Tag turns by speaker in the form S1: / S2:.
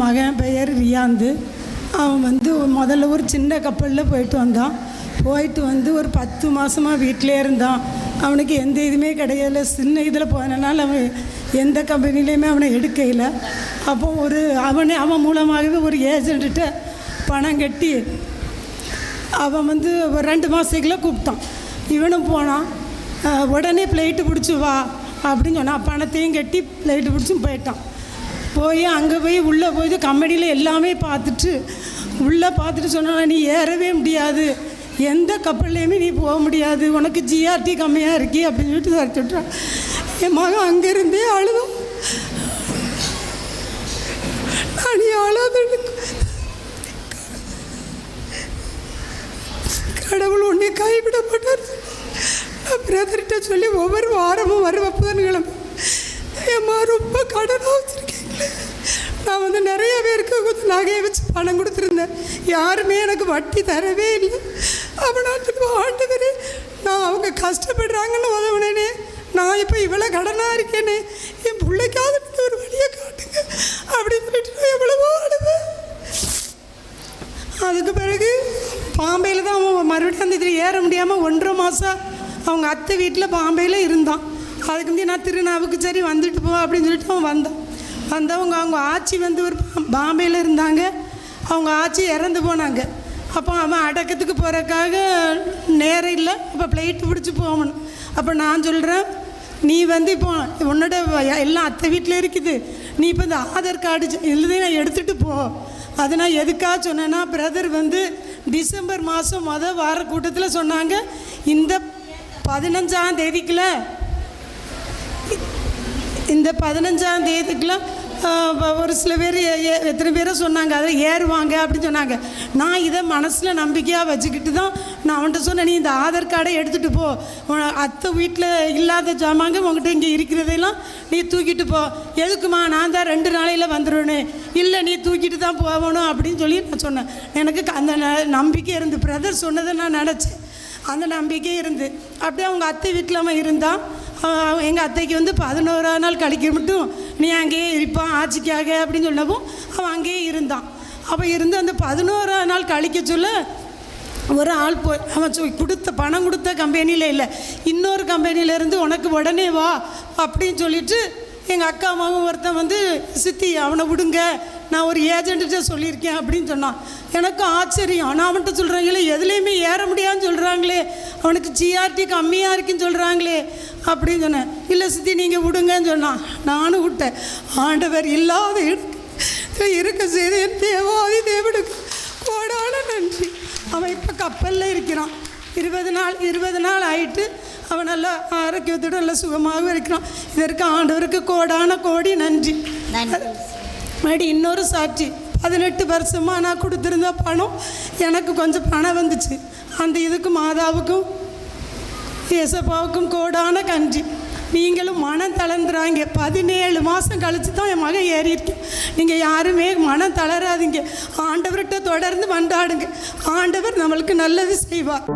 S1: என் மகன் பெயர் ரியாந்து. அவன் வந்து முதல்ல ஒரு சின்ன கப்பலில் போயிட்டு வந்தான். போயிட்டு வந்து ஒரு பத்து மாதமாக வீட்டிலே இருந்தான். அவனுக்கு எந்த இதுவுமே கிடையாது சின்ன இதில் போனனால அவன் எந்த கம்பெனிலையுமே அவனை எடுக்கையில். அப்போ ஒரு அவனே அவன் மூலமாகவே ஒரு ஏஜென்ட்டு பணம் கட்டி அவன் வந்து ஒரு ரெண்டு மாதத்துக்குள்ளே கூப்பிட்டான். இவனும் போனான். உடனே ஃப்ளைட்டு பிடிச்சி வா அப்படின்னு சொன்னான். பணத்தையும் கட்டி ஃப்ளைட்டு பிடிச்சும் போயிட்டான். போய் அங்கே போய் உள்ளே போய் கம்பெனியில் எல்லாமே பார்த்துட்டு உள்ளே பார்த்துட்டு சொன்னால் நீ ஏறவே முடியாது. எந்த கப்பல்லையுமே நீ போக முடியாது. உனக்கு ஜிஆர்டி கம்மியாக இருக்கி அப்படின்னு சொல்லிட்டு சார் சொல்கிறான் என் மகன் அங்கேருந்தே அழுதும் நான் அழாதனுக்கு கடவுள் உன்னை கைவிட மாட்டார். நான் பிரதர்கிட்ட சொல்லி ஒவ்வொரு வாரமும் வருவேன் புதன்கிழமை. ஏம்மா ரொம்ப கடனாக வச்சிருக்கேன் நான் வந்து நிறைய பேருக்கு கொஞ்சம் நகையை வச்சு பணம் கொடுத்துருந்தேன். யாருமே எனக்கு வட்டி தரவே இல்லை. அப்போ நான் திரும்ப ஆண்டவரே நான் அவங்க கஷ்டப்படுறாங்கன்னு உதவுனேனே. நான் இப்போ இவ்வளோ கடனாக இருக்கேனே. என் பிள்ளைக்காவது நீங்க ஒரு வழியை காட்டுங்க. அப்படின்னு சொல்லிட்டு நான் எவ்வளவோ அழுவேன் அதுக்கு பிறகு பாம்பேயில் தான் அவன் மறுபடியும் அந்த இதில் ஏற முடியாமல் ஒன்றரை மாதம் அவங்க அத்தை வீட்டில் பாம்பேயில் இருந்தான். அதுக்கு முந்தைய நான் திருநாவுக்கு சரி வந்துட்டு போ அப்படின்னு சொல்லிட்டு அவன் வந்தான். வந்தவங்க அவங்க ஆச்சி வந்து ஒரு பாம்பேயில் இருந்தாங்க. அவங்க ஆட்சி இறந்து போனாங்க. அப்போ அவன் அடக்கத்துக்கு போகிறக்காக நேரம் இல்லை. அப்போ பிளேட்டு பிடிச்சி போகணும். அப்போ நான் சொல்கிறேன் நீ வந்து இப்போ உன்னோட எல்லாம் அத்தை வீட்டில் இருக்குது. நீ இப்போ இந்த ஆதார் கார்டு எழுதி நான் எடுத்துகிட்டு போ. அது நான் எதுக்காக சொன்னேன்னா பிரதர் வந்து டிசம்பர் மாதம் மொதல் வார கூட்டத்தில் சொன்னாங்க. இந்த பதினஞ்சாம் தேதிக்குள்ள இந்த பதினஞ்சாம் தேதிக்குள்ள ஒரு சில பேர் எத்தனை பேரை சொன்னாங்க அதை ஏறுவாங்க அப்படின்னு சொன்னாங்க. நான் இதை மனசில் நம்பிக்கையாக வச்சுக்கிட்டு தான் நான் அவன்கிட்ட சொன்னேன் நீ இந்த ஆதார் கார்டை எடுத்துகிட்டு போ. உன் அத்தை வீட்டில் இல்லாத ஜாமாங்க உங்ககிட்ட இங்கே இருக்கிறதெல்லாம் நீ தூக்கிட்டு போ. எதுக்குமா நான் தான் ரெண்டு நாளையில் வந்துடுவேனே இல்லை நீ தூக்கிட்டு தான் போகணும் அப்படின்னு சொல்லி நான் சொன்னேன். எனக்கு க- அந்த ந- நம்பிக்கை இருந்து பிரதர் சொன்னதை நான் நினச்சேன். அந்த நம்பிக்கை இருந்து அப்படியே அவங்க அத்தை வீட்டில் அவன் இருந்தான். எங்கள் அத்தைக்கு வந்து பதினோரா நாள் கழிக்க மட்டும் நீ அங்கேயே இருப்பான் ஆட்சிக்காக அப்படின்னு சொன்னவும் அவன் அங்கேயே இருந்தான். அப்போ இருந்து அந்த பதினோரா நாள் கழிக்க சொல்ல ஒரு ஆள் போய் அவன் சொ- கொடுத்த பணம் கொடுத்த கம்பெனியில் இல்லை இன்னொரு கம்பெனியில இருந்து உனக்கு உடனே வா அப்படின்னு சொல்லிட்டு எங்கள் அக்கா அம்மாவும் ஒருத்தன் வந்து சித்தி அவனை விடுங்க நான் ஒரு ஏஜென்ட்டு சொல்லியிருக்கேன் அப்படின்னு சொன்னான். எனக்கும் ஆச்சரியம். நான் அவன்கிட்ட சொல்கிறாங்களே எதுலேயுமே ஏற முடியாதுன்னு சொல்கிறாங்களே அவனுக்கு ஜிஆர்டி கம்மியாக இருக்குன்னு சொல்கிறாங்களே அப்படின்னு சொன்னேன். இல்லை சித்தி நீங்கள் விடுங்கன்னு சொன்னான். நானும் விட்டேன். ஆண்டவர் இல்லாத இருக்க செய்து என் தேவாதி தேவனுக்கு கோடான நன்றி. அவன் இப்போ கப்பலில் இருக்கிறான். இருபது நாள் இருபது நாள் ஆயிட்டு அவன் நல்லா ஆரோக்கியத்தோடு நல்ல சுகமாக இருக்கிறான். இதற்கு ஆண்டவருக்கு கோடான கோடி நன்றி.
S2: நன்றி.
S1: மறுபடி இன்னொரு சாட்சி. பதினெட்டு வருஷமாக நான் கொடுத்துருந்த பணம் எனக்கு கொஞ்சம் பணம் வந்துச்சு. அந்த இதுக்கு மாதாவுக்கும் இயேசப்பாவுக்கும் கோடான கன்றி நீங்களும் மனம் தளர்ந்துறாங்க. பதினேழு மாதம் கழித்து தான் என் மகன் ஏறியிருக்கேன் நீங்கள் யாருமே மனம் தளராதீங்க. ஆண்டவர்கிட்ட தொடர்ந்து மன்றாடுங்க. ஆண்டவர் நம்மளுக்கு நல்லது செய்வார்.